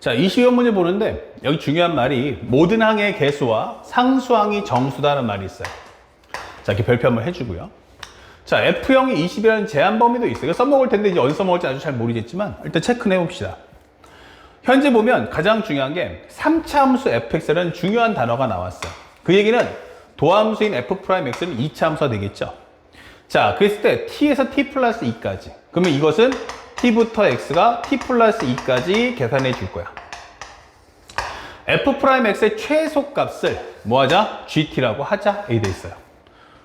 자, 이 시험 문제 보는데 여기 중요한 말이 모든 항의 개수와 상수항이 정수다는 말이 있어요. 자, 이렇게 별표 한번 해주고요. 자, F형이 20이라는 제한 범위도 있어요. 써먹을 텐데 이제 어디서 써먹을지 아주 잘 모르겠지만 일단 체크해 봅시다. 현재 보면 가장 중요한 게 3차 함수 fx라는 중요한 단어가 나왔어요. 그 얘기는 도함수인 f'x는 2차 함수가 되겠죠. 자, 그랬을 때 t에서 t 플러스 2까지. 그러면 이것은 t부터 x가 t 플러스 2까지 계산해 줄 거야. f'x의 최소값을 뭐 하자? gt라고 하자. 이렇게 돼 있어요.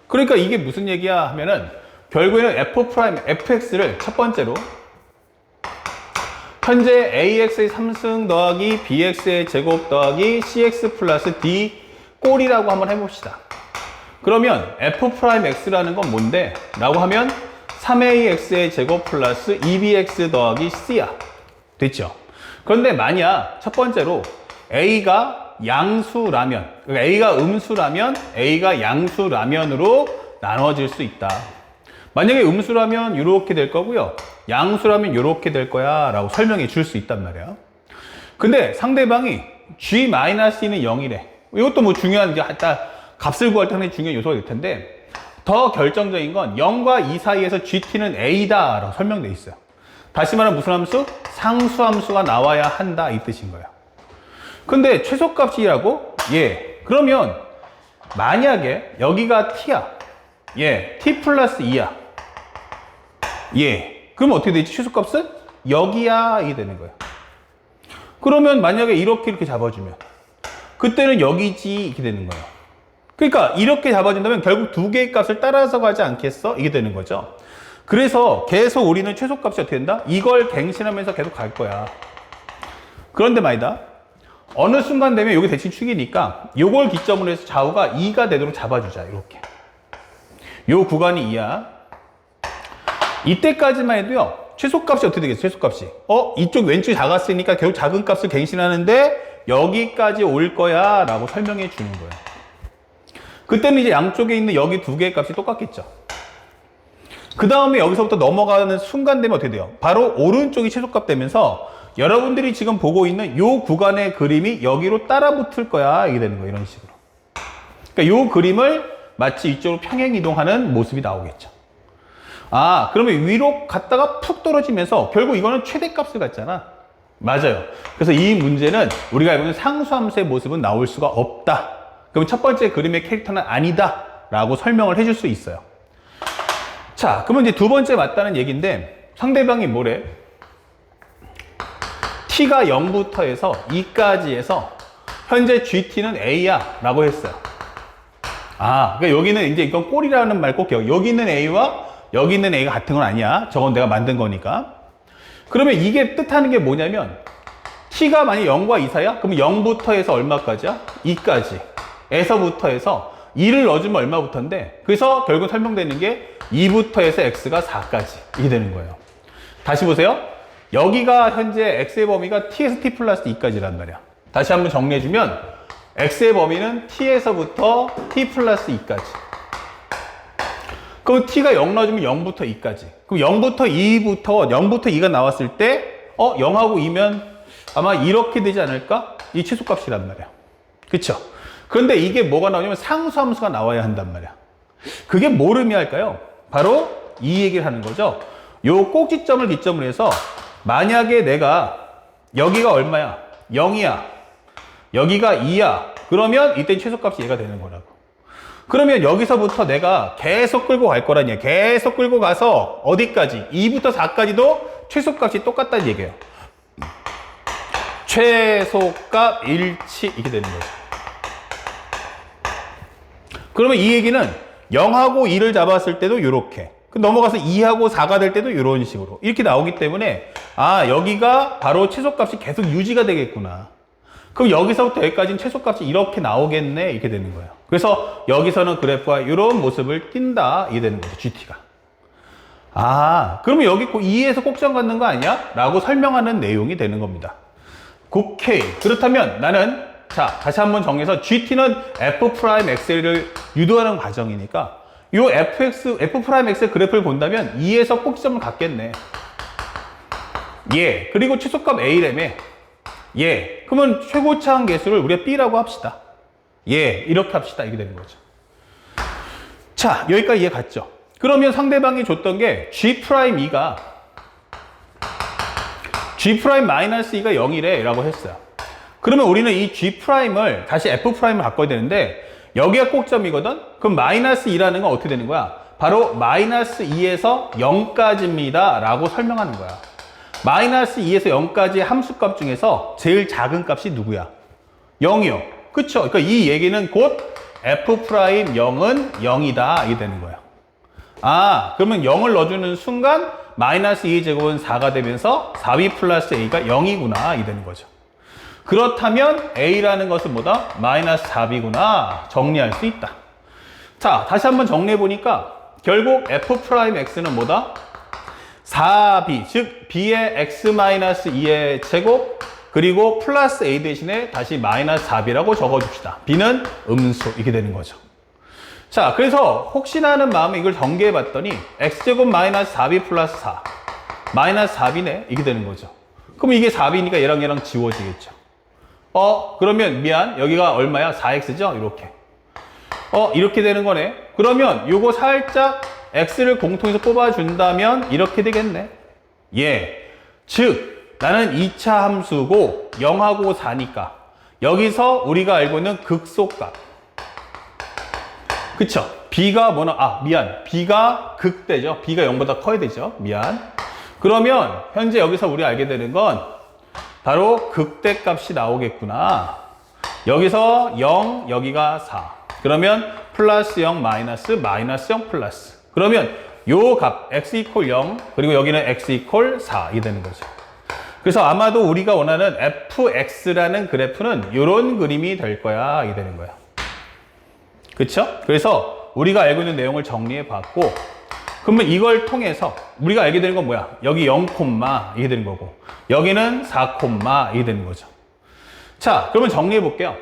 그러니까 이게 무슨 얘기야 하면은 결국에는 f fx를 첫 번째로 현재 ax의 3승 더하기 bx의 제곱 더하기 cx 플러스 d 꼴이라고 한번 해봅시다. 그러면 f'x라는 건 뭔데? 라고 하면 3ax의 제곱 플러스 2bx 더하기 c야. 됐죠? 그런데 만약 첫 번째로 a가 양수라면, 그러니까 a가 음수라면 a가 양수라면으로 나눠질 수 있다. 만약에 음수라면 이렇게 될 거고요. 양수라면 이렇게 될 거야 라고 설명해 줄 수 있단 말이야. 근데 상대방이 g-는 0이래. 이것도 뭐 중요한 딱 값을 구할 때 상당히 중요한 요소가 될 텐데 더 결정적인 건 0과 2 사이에서 gt는 a다 라고 설명돼 있어요. 다시 말하면 무슨 함수? 상수함수가 나와야 한다 이 뜻인 거예요. 근데 최소값이라고? 예. 그러면 만약에 여기가 t야. 예. t 플러스 2야. 예. 그럼 어떻게 되지? 최소값은 여기야 이게 되는 거예요. 그러면 만약에 이렇게 이렇게 잡아주면 그때는 여기지 이렇게 되는 거예요. 그러니까 이렇게 잡아준다면 결국 두 개의 값을 따라서 가지 않겠어? 이게 되는 거죠. 그래서 계속 우리는 최소값이 어떻게 된다? 이걸 갱신하면서 계속 갈 거야. 그런데 말이다. 어느 순간 되면 여기 대칭 축이니까 요걸 기점으로 해서 좌우가 2가 되도록 잡아주자. 이렇게. 요 구간이 2야. 이때까지만 해도요. 최소값이 어떻게 되겠어? 최소값이. 어? 이쪽 왼쪽이 작았으니까 결국 작은 값을 갱신하는데 여기까지 올 거야 라고 설명해 주는 거예요. 그때는 이제 양쪽에 있는 여기 두 개의 값이 똑같겠죠. 그 다음에 여기서부터 넘어가는 순간 되면 어떻게 돼요? 바로 오른쪽이 최소값 되면서 여러분들이 지금 보고 있는 요 구간의 그림이 여기로 따라 붙을 거야. 이게 되는 거예요. 이런 식으로. 그러니까 요 그림을 마치 이쪽으로 평행 이동하는 모습이 나오겠죠. 아, 그러면 위로 갔다가 푹 떨어지면서 결국 이거는 최대값을 갖잖아. 맞아요. 그래서 이 문제는 우리가 알고 있는 상수함수의 모습은 나올 수가 없다. 그럼 첫 번째 그림의 캐릭터는 아니다. 라고 설명을 해줄 수 있어요. 자, 그러면 이제 두 번째 맞다는 얘기인데 상대방이 뭐래? t가 0부터 해서 2까지 해서 현재 gt는 a야 라고 했어요. 아, 그러니까 여기는 이제 이건 꼴이라는 말 꼭 기억. 여기 있는 a와 여기 있는 a가 같은 건 아니야. 저건 내가 만든 거니까. 그러면 이게 뜻하는 게 뭐냐면 t가 만약 0과 2 사이야? 그럼 0부터 해서 얼마까지야? 2까지. 에서부터 해서 2를 넣어주면 얼마부터인데 그래서 결국 설명되는 게 2부터 해서 x가 4까지 이게 되는 거예요. 다시 보세요. 여기가 현재 x의 범위가 t에서 t 플러스 2까지란 말이야. 다시 한번 정리해주면 x의 범위는 t에서부터 t 플러스 2까지. 그럼 t가 0 넣어주면 0부터 2까지. 그럼 0부터 2부터 0부터 2가 나왔을 때 어? 0하고 2면 아마 이렇게 되지 않을까? 이 최소값이란 말이야. 그쵸? 그런데 이게 뭐가 나오냐면 상수함수가 나와야 한단 말이야. 그게 뭘 의미할까요? 바로 이 얘기를 하는 거죠. 요 꼭지점을 기점으로 해서 만약에 내가 여기가 얼마야? 0이야. 여기가 2야. 그러면 이땐 최소값이 얘가 되는 거라고. 그러면 여기서부터 내가 계속 끌고 갈 거란 얘기야. 계속 끌고 가서 어디까지? 2부터 4까지도 최소값이 똑같다는 얘기예요. 최소값 일치 이렇게 되는 거죠. 그러면 이 얘기는 0하고 2를 잡았을 때도 이렇게 넘어가서 2하고 4가 될 때도 이런 식으로 이렇게 나오기 때문에 아 여기가 바로 최소값이 계속 유지가 되겠구나. 그럼 여기서부터 여기까지는 최소값이 이렇게 나오겠네 이렇게 되는 거예요. 그래서 여기서는 그래프가 이런 모습을 띈다 이게 되는 거죠 GT가. 아 그러면 여기 2에서 꼭정 갖는 거 아니야? 라고 설명하는 내용이 되는 겁니다. 오케이 그렇다면 나는 자, 다시 한번 정해서 GT는 F'XL을 유도하는 과정이니까 이 FX, F'X의 그래프를 본다면 2에서 꼭지점을 갖겠네. 예. 그리고 최소값 A램에 예. 그러면 최고차항 계수를 우리가 B라고 합시다. 예. 이렇게 합시다. 이게 되는 거죠. 자, 여기까지 이해 갔죠? 그러면 상대방이 줬던 게 G'2가 G'-2가 0이래 라고 했어요. 그러면 우리는 이 G'을 다시 F'을 바꿔야 되는데 여기가 꼭점이거든? 그럼 마이너스 2라는 건 어떻게 되는 거야? 바로 마이너스 2에서 0까지입니다 라고 설명하는 거야. 마이너스 2에서 0까지의 함수값 중에서 제일 작은 값이 누구야? 0이요. 그쵸? 그러니까 이 얘기는 곧 F'0은 0이다. 이게 되는 거예요. 아, 그러면 0을 넣어주는 순간 마이너스 2의 제곱은 4가 되면서 4b 플러스 a가 0이구나. 이게 되는 거죠. 그렇다면 a라는 것은 뭐다? 마이너스 4b구나. 정리할 수 있다. 자, 다시 한번 정리해 보니까 결국 f'x는 뭐다? 4b, 즉 b의 x-2의 제곱 그리고 플러스 a 대신에 다시 마이너스 4b라고 적어줍시다. b는 음수 이렇게 되는 거죠. 자, 그래서 혹시나 하는 마음에 이걸 전개해 봤더니 x제곱 마이너스 4b 플러스 4 마이너스 4b네 이게 되는 거죠. 그럼 이게 4b니까 얘랑 얘랑 지워지겠죠. 어, 그러면 미안 여기가 얼마야? 4x죠? 이렇게. 어, 이렇게 되는 거네. 그러면 요거 살짝 x를 공통해서 뽑아준다면 이렇게 되겠네. 예. 즉, 나는 2차 함수고 0하고 4니까 여기서 우리가 알고 있는 극소값. 그쵸? b가 뭐나, 아, 미안. b가 극대죠. b가 0보다 커야 되죠. 미안. 그러면 현재 여기서 우리가 알게 되는 건 바로 극대값이 나오겠구나. 여기서 0, 여기가 4. 그러면 플러스 0, 마이너스, 마이너스 0, 플러스. 그러면 요 값, x 이퀄 0, 그리고 여기는 x 이퀄 4. 이 되는 거죠. 그래서 아마도 우리가 원하는 fx라는 그래프는 이런 그림이 될 거야. 이 되는 거야. 그쵸? 그래서 우리가 알고 있는 내용을 정리해 봤고, 그러면 이걸 통해서 우리가 알게 되는 건 뭐야? 여기 0, 이게 되는 거고, 여기는 4, 이게 되는 거죠. 자, 그러면 정리해 볼게요.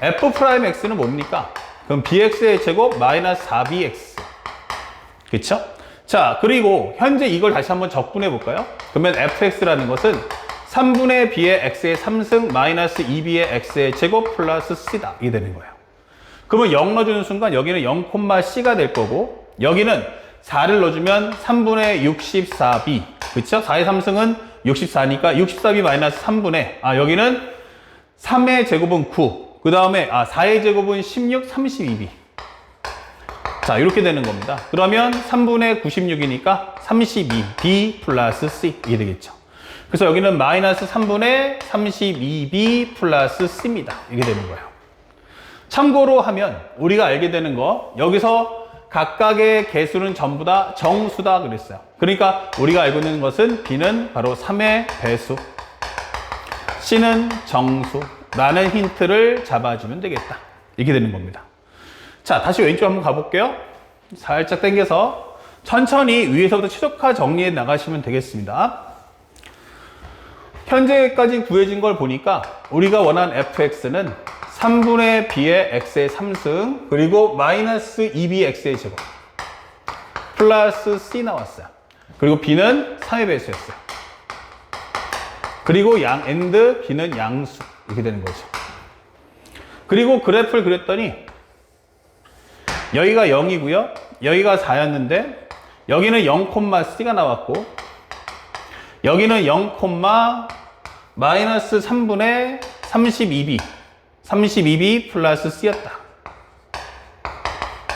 f'x는 뭡니까? 그럼 bx의 제곱 마이너스 4bx. 그쵸? 자, 그리고 현재 이걸 다시 한번 적분해 볼까요? 그러면 fx라는 것은 3분의 b의 x의 3승 마이너스 2b의 x의 제곱 플러스 c다. 이게 되는 거예요. 그러면 0 넣어주는 순간 여기는 0,c가 될 거고 여기는 4를 넣어주면 3분의 64b. 그쵸? 4의 3승은 64니까 64b 마이너스 3분의 아 여기는 3의 제곱은 9. 그 다음에 아 4의 제곱은 16, 32b. 자 이렇게 되는 겁니다. 그러면 3분의 96이니까 32b 플러스 c 이게 되겠죠. 그래서 여기는 마이너스 3분의 32b 플러스 c입니다. 이게 되는 거예요. 참고로 하면 우리가 알게 되는 거 여기서 각각의 개수는 전부 다 정수다 그랬어요. 그러니까 우리가 알고 있는 것은 b는 바로 3의 배수, c는 정수 라는 힌트를 잡아주면 되겠다. 이렇게 되는 겁니다. 자, 다시 왼쪽 한번 가볼게요. 살짝 당겨서 천천히 위에서부터 최적화 정리해 나가시면 되겠습니다. 현재까지 구해진 걸 보니까 우리가 원하는 fx는 3분의 b의 x의 3승 그리고 마이너스 2b x의 제곱 플러스 c 나왔어요. 그리고 b는 3의 배수였어요. 그리고 양 엔드 b는 양수 이렇게 되는 거죠. 그리고 그래프를 그렸더니 여기가 0이고요. 여기가 4였는데 여기는 0,c가 나왔고 여기는 0, 마이너스 3분의 32b 32b 플러스 c였다.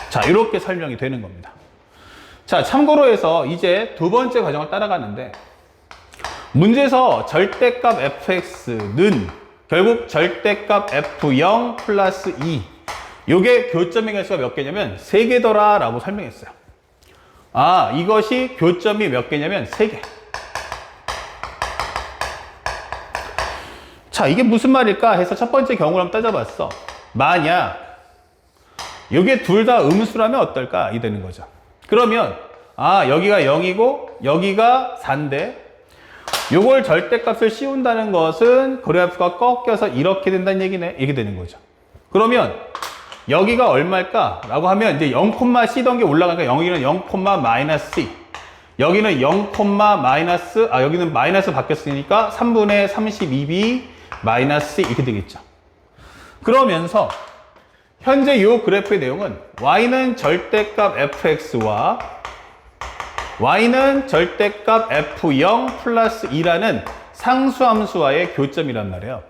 자, 이렇게 설명이 되는 겁니다. 자, 참고로 해서 이제 두 번째 과정을 따라가는데 문제에서 절대값 fx는 결국 절대값 f0 플러스 2 요게 교점의 개수가 몇 개냐면 3개더라 라고 설명했어요. 아, 이것이 교점이 몇 개냐면 3개. 자, 이게 무슨 말일까 해서 첫 번째 경우를 한번 따져봤어. 만약 이게 둘 다 음수라면 어떨까? 이 되는 거죠. 그러면 아, 여기가 0이고 여기가 4인데 요걸 절대값을 씌운다는 것은 그래프가 꺾여서 이렇게 된다는 얘기네. 이게 되는 거죠. 그러면 여기가 얼마일까? 라고 하면 이제 0,c던 게 올라가니까 여기는 0, 마이너스 c. 여기는 0, 마이너스, 아, 여기는 마이너스 바뀌었으니까 3분의 32b 마이너스 이렇게 되겠죠. 그러면서 현재 이 그래프의 내용은 y는 절대값 fx와 y는 절대값 f0 플러스 2라는 상수함수와의 교점이란 말이에요.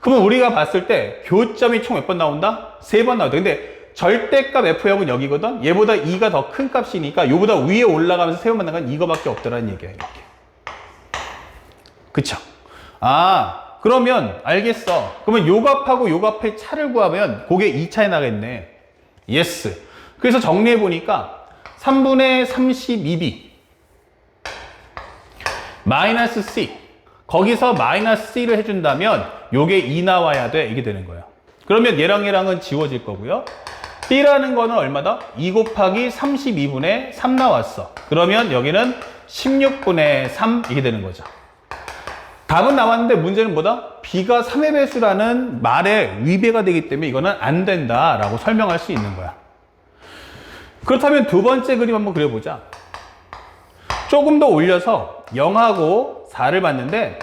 그러면 우리가 봤을 때 교점이 총 몇 번 나온다? 세 번 나온다. 근데 절대값 f0은 여기거든? 얘보다 2가 더 큰 값이니까 얘보다 위에 올라가면서 세 번 만난 건 이거밖에 없더라는 얘기야, 이렇게. 그쵸? 아, 그러면 알겠어. 그러면 요 값하고 요 값의 차를 구하면 그게 2차에 나겠네. 예스. 그래서 정리해 보니까 3분의 32b 마이너스 c 거기서 마이너스 c를 해준다면 요게 2 나와야 돼. 이게 되는 거예요. 그러면 얘랑 얘랑은 지워질 거고요. b라는 거는 얼마다? 2 곱하기 32분의 3 나왔어. 그러면 여기는 16분의 3 이게 되는 거죠. 답은 나왔는데 문제는 뭐다? b가 3의 배수라는 말에 위배가 되기 때문에 이거는 안 된다라고 설명할 수 있는 거야. 그렇다면 두 번째 그림 한번 그려보자. 조금 더 올려서 0하고 4를 봤는데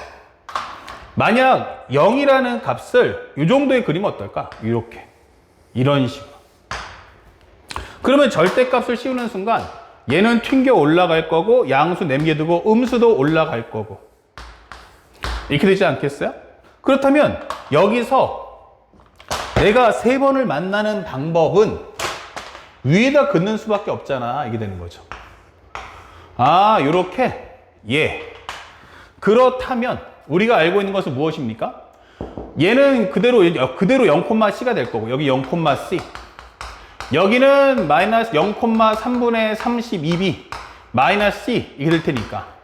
만약 0이라는 값을 이 정도의 그림은 어떨까? 이렇게. 이런 식으로. 그러면 절대값을 씌우는 순간 얘는 튕겨 올라갈 거고 양수 남겨두고 음수도 올라갈 거고 이렇게 되지 않겠어요? 그렇다면 여기서 내가 세 번을 만나는 방법은 위에다 긋는 수밖에 없잖아. 이게 되는 거죠. 아, 요렇게. 예. 그렇다면 우리가 알고 있는 것은 무엇입니까? 얘는 그대로 그대로 0,c가 될 거고 여기 0,c. 여기는 마이너스 0,3분의 32b 마이너스 c 이게 될 테니까.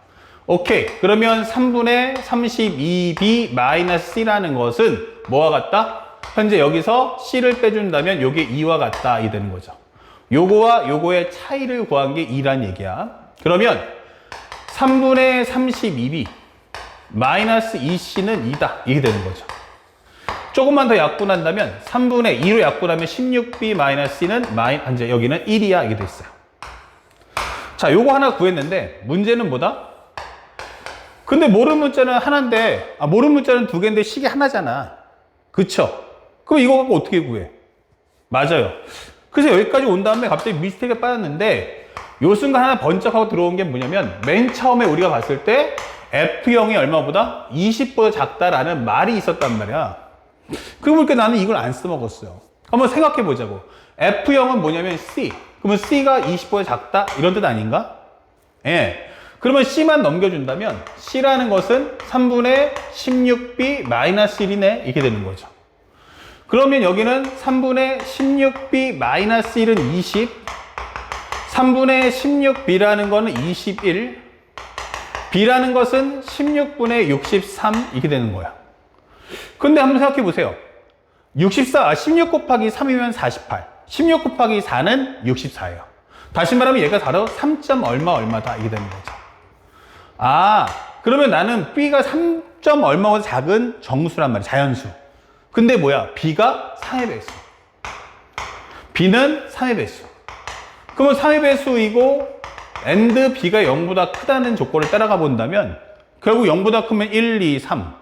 오케이. 그러면 3분의 32b 마이너스 c라는 것은 뭐와 같다? 현재 여기서 c를 빼준다면 요게 2와 같다. 이 되는 거죠. 요거와 요거의 차이를 구한 게 2란 얘기야. 그러면 3분의 32b 마이너스 2c는 2다. 이게 되는 거죠. 조금만 더 약분한다면 3분의 2로 약분하면 16b 마이너스 c는 마이, 이제 여기는 1이야. 이게 됐어요. 자, 요거 하나 구했는데 문제는 뭐다? 근데 모르는 문자는 하나인데, 아, 모르는 문자는 두 개인데 식이 하나잖아. 그쵸? 그럼 이거 갖고 어떻게 구해? 맞아요. 그래서 여기까지 온 다음에 갑자기 미스테이크에 빠졌는데, 요 순간 하나 번쩍하고 들어온 게 뭐냐면, 맨 처음에 우리가 봤을 때, F0이 얼마보다? 20보다 작다라는 말이 있었단 말이야. 그러니까 나는 이걸 안 써먹었어요. 한번 생각해 보자고. F0은 뭐냐면 C. 그러면 C가 20보다 작다? 이런 뜻 아닌가? 예. 그러면 C만 넘겨준다면 C라는 것은 3분의 16B 마이너스 1이네 이렇게 되는 거죠. 그러면 여기는 3분의 16B 마이너스 1은 20 3분의 16B라는 거는 21 B라는 것은 16분의 63 이렇게 되는 거야. 근데 한번 생각해 보세요. 64, 아, 16 곱하기 3이면 48 16 곱하기 4는 64예요. 다시 말하면 얘가 바로 3점 얼마 얼마다 이게 되는 거죠. 아, 그러면 나는 B가 3점 얼마보다 작은 정수란 말이야. 자연수. 근데 뭐야? B가 3의 배수. B는 3의 배수. 그러면 3의 배수이고 and B가 0보다 크다는 조건을 따라가 본다면 결국 0보다 크면 1, 2, 3.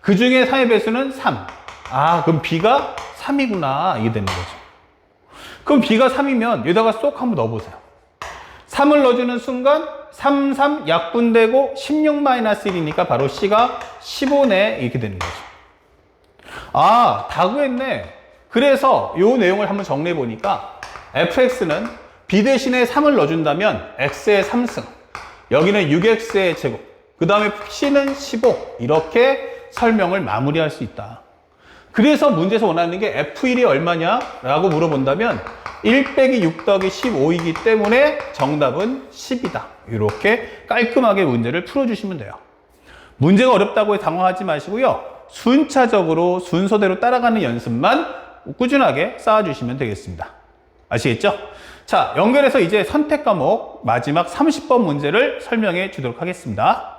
그 중에 3의 배수는 3. 아, 그럼 B가 3이구나. 이게 되는 거죠. 그럼 B가 3이면 여기다가 쏙 한번 넣어보세요. 3을 넣어주는 순간 3, 3 약분되고 16-1이니까 바로 C가 15네 이렇게 되는 거죠. 아, 다 구했네. 그래서 이 내용을 한번 정리해 보니까 fx는 b 대신에 3을 넣어준다면 x의 3승, 여기는 6x의 제곱, 그 다음에 c는 15 이렇게 설명을 마무리할 수 있다. 그래서 문제에서 원하는 게 f1이 얼마냐? 라고 물어본다면 1 빼기 6 더하기 15이기 때문에 정답은 10이다. 이렇게 깔끔하게 문제를 풀어주시면 돼요. 문제가 어렵다고 당황하지 마시고요. 순차적으로 순서대로 따라가는 연습만 꾸준하게 쌓아주시면 되겠습니다. 아시겠죠? 자, 연결해서 이제 선택 과목 마지막 30번 문제를 설명해 주도록 하겠습니다.